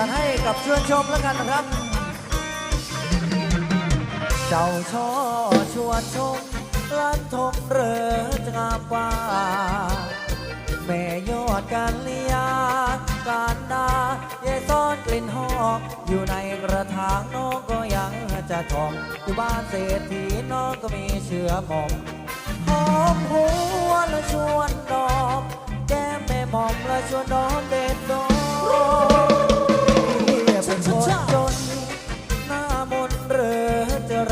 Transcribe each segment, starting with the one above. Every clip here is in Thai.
จัดให้กับเชื่อนชมแล้วกันนะครับ เจ้าช่อชวนชมลันทมเรือจงามว่าแม่ยอดกันเลียการดาเยซ่อนกลิ่นหอมอยู่ในกระถางน้องก็ยังจะทองอยู่บ้านเศรษฐีน้องก็มีเชื้อหมอมหอมหัวและชวนดอกแก้มแม่หมอมและชวนน้องเด็ดดอก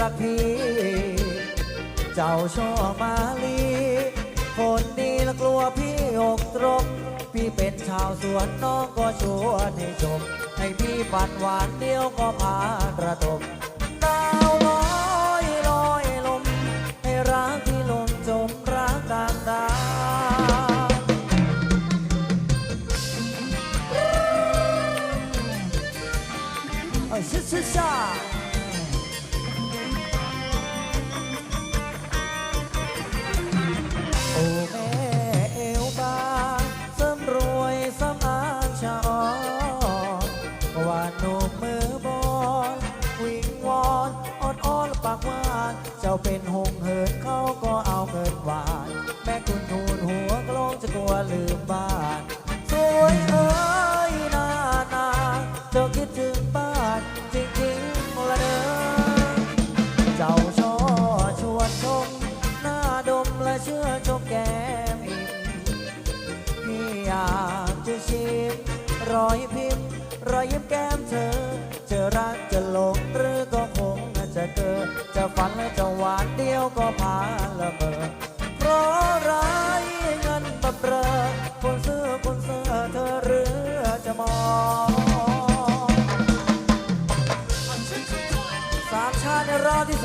ักพี่เจ้าช่อมาลี คนดีและกลัวพี่อกตรมพี่เป็นชาวสวนน้องก็ชวนให้ชมให้พี่ปันหวานเดียวก็พาระดมดาวลอยลอยลม ให้รักที่ลมจมรักต่างดาวเอ้ย จ้าเป็นหงเหินเขาก็เอาเงินหวานแม่คุณทูลหัวกลงจะกลัวลืมบ้าน สวยเอ้ยนานาเจ้าคิดถึงบ้านจริงๆละเด้อเจ้าช่อชวนชมหน้าดมและเชื่อชมแก้มอิ่มพี่อยากจะชิมรอยพิมพ์รอยยิ้มแก้มเธอ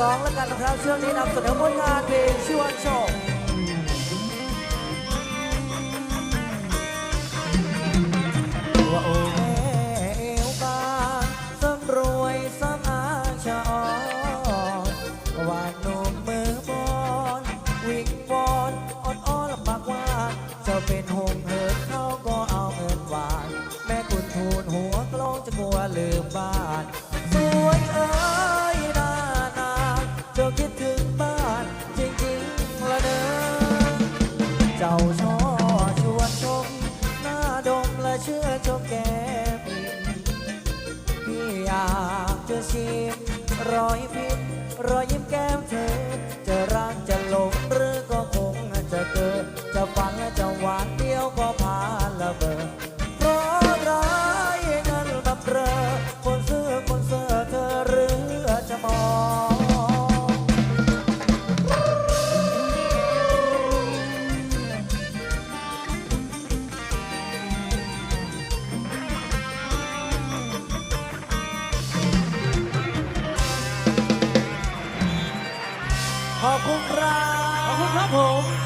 รอบที่สองแล้วกันนะครับช่วงนี้นำเสนอผลงานเพลงชวนโชคตัวโอแม่เอวบางสำรวยสมอาชาอ่อนว่าหนุ่มมือบอลวิ่งวอนอ่อนอ้อนลำบากหวาจะเป็นหงเหิ อยากจะชิมรอยพิมพ์รอยยิ้มแก้มเธอจะ ขอบคุณครับ ขอบคุณครับผม